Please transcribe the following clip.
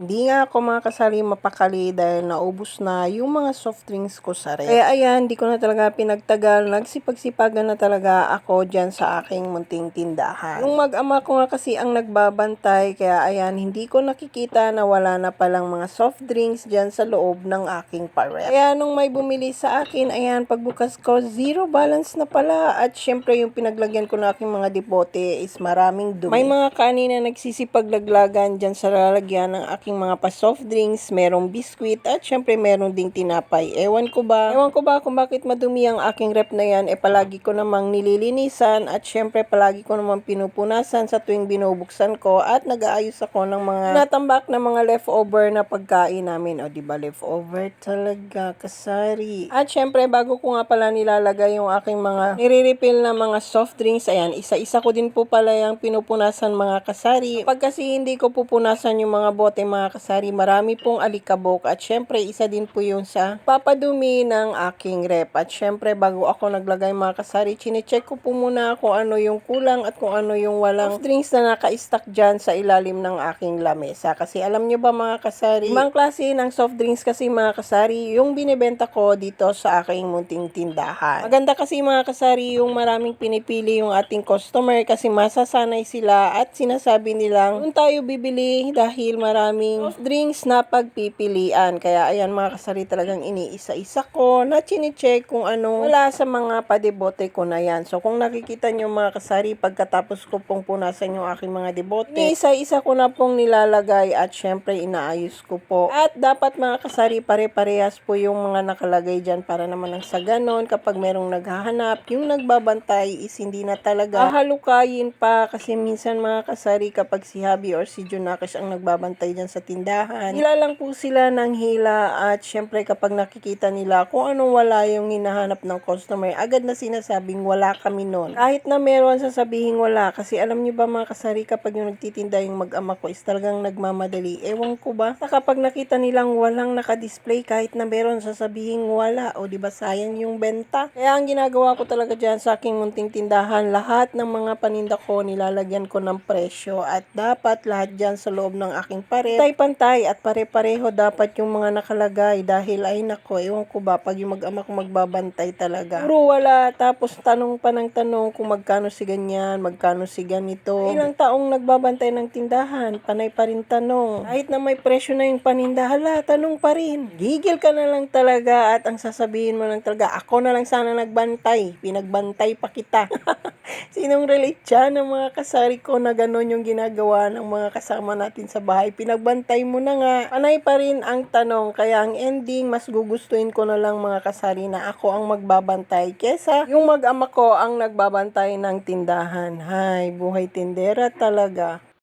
Hindi nga ako mga kasari mapakali dahil naubos na yung mga soft drinks ko sa ref. Kaya ayan, di ko na talaga pinagtagal. Nagsipagsipagan na talaga ako dyan sa aking munting tindahan. Yung mag-ama ko nga kasi ang nagbabantay. Kaya ayan, hindi ko nakikita na wala na palang mga soft drinks dyan sa loob ng aking paref. Kaya nung may bumili sa akin, ayan, pagbukas ko, zero balance na pala. At syempre yung pinaglagyan ko na aking mga debote is maraming dumi. May mga kanina nagsisipaglaglagan dyan sa lalagyan ng aking mga pa-soft drinks, merong biskwit, at syempre meron ding tinapay. Ewan ko ba? Ewan ko ba kung bakit madumi ang aking rep na yan, eh palagi ko namang nililinisan, at syempre palagi ko namang pinupunasan sa tuwing binubuksan ko, at nag-aayos ako ng mga natambak na mga leftover na pagkain namin. O, ba leftover talaga, kasari. At syempre, bago ko nga pala nilalagay yung aking mga nire-refill na mga soft drinks, ayan, isa-isa ko din po pala yung pinupunasan mga kasari. Pag kasi hindi ko pupunasan yung mga bote mga kasari, marami pong alikabok. At syempre, isa din po yun sa papadumi ng aking rep. At syempre, bago ako naglagay mga kasari, chinecheck ko po muna kung ano yung kulang at kung ano yung walang drinks na naka-stack dyan sa ilalim ng aking lamesa. Kasi alam nyo ba mga kasari, ibang klase ng soft drinks kasi mga kasari, yung binibenta ko dito sa aking munting tindahan. Maganda kasi mga kasari, yung maraming pinipili yung ating customer kasi masasanay sila at sinasabi nilang doon tayo bibili dahil maraming soft drinks na pagpipilian. Kaya ayan mga kasari talagang iniisa-isa ko na chinecheck kung ano wala sa mga padebote ko na yan. So kung nakikita nyo mga kasari pagkatapos ko pong punasan yung aking mga debote, isa-isa ko na pong nilalagay at syempre inaayos ko po. At dapat mga kasari pare-parehas po yung mga nakalagay dyan para naman ang sa ganon kapag merong naghahanap, yung nagbabantay is hindi na talaga halukayin pa kasi minsan mga kasari kapag si Habi or si Junakis ang nagbabantay dyan sa tindahan, hila lang po sila ng hila at syempre kapag nakikita nila kung anong wala yung hinahanap ng customer, agad na sinasabing wala kami nun. Kahit na meron sasabihin wala kasi alam niyo ba mga kasari kapag yung nagtitinda yung mag-ama ko is talagang nagmamadali. Ewan ko ba? Sa kapag nakita nilang walang nakadisplay kahit na meron sasabihin wala o di ba sayang yung benta. Kaya ang ginagawa ko talaga dyan sa aking munting tindahan, lahat ng mga paninda ko nilalagyan ko ng presyo at dapat lahat dyan sa loob ng aking pare pantay-pantay at pare-pareho dapat yung mga nakalagay dahil ay nako, ewan ko ba pag yung mag-ama ko magbabantay talaga. Puro wala tapos tanong pa ng tanong kung magkano si ganyan, magkano si ganito. Ilang taong nagbabantay ng tindahan, panay pa rin tanong. Kahit na may presyo na yung paninda, hala, tanong pa rin. Gigil ka na lang talaga at ang sasabihin mo lang talaga, ako na lang sana nagbantay, pinagbantay pa kita. Sinong relate dyan ng mga kasari ko na gano'n yung ginagawa ng mga kasama natin sa bahay? Pinagbantay mo na nga. Panay pa rin ang tanong. Kaya ang ending, mas gugustuhin ko na lang mga kasari na ako ang magbabantay kesa yung mag-ama ko ang nagbabantay ng tindahan. Hay, buhay tindera talaga.